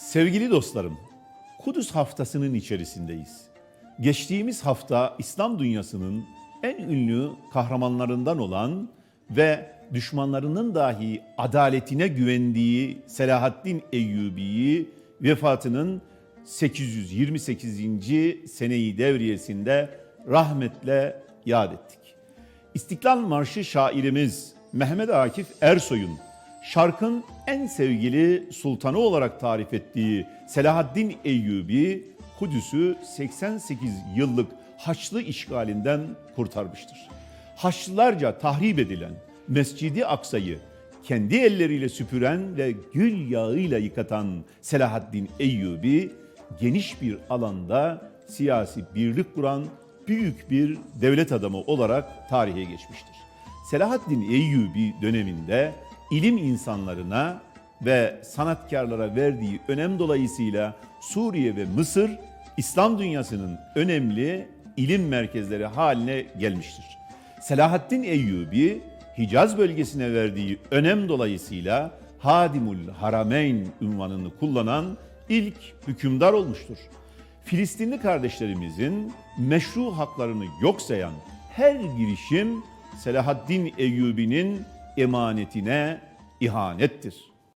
Sevgili dostlarım, Kudüs haftasının içerisindeyiz. Geçtiğimiz hafta İslam dünyasının en ünlü kahramanlarından olan ve düşmanlarının dahi adaletine güvendiği Selahaddin Eyyubi'yi vefatının 828. seneyi devriyesinde rahmetle yad ettik. İstiklal Marşı şairimiz Mehmet Akif Ersoy'un şarkın en sevgili sultanı olarak tarif ettiği Selahaddin Eyyubi Kudüs'ü 88 yıllık Haçlı işgalinden kurtarmıştır. Haçlılarca tahrip edilen Mescidi Aksa'yı kendi elleriyle süpüren ve gül yağıyla yıkatan Selahaddin Eyyubi geniş bir alanda siyasi birlik kuran büyük bir devlet adamı olarak tarihe geçmiştir. Selahaddin Eyyubi döneminde ilim insanlarına ve sanatkarlara verdiği önem dolayısıyla Suriye ve Mısır İslam dünyasının önemli ilim merkezleri haline gelmiştir. Selahaddin Eyyubi Hicaz bölgesine verdiği önem dolayısıyla Hadimul Harameyn unvanını kullanan ilk hükümdar olmuştur. Filistinli kardeşlerimizin meşru haklarını yok sayan her girişim Selahaddin Eyyubi'nin emanetine ihanettir.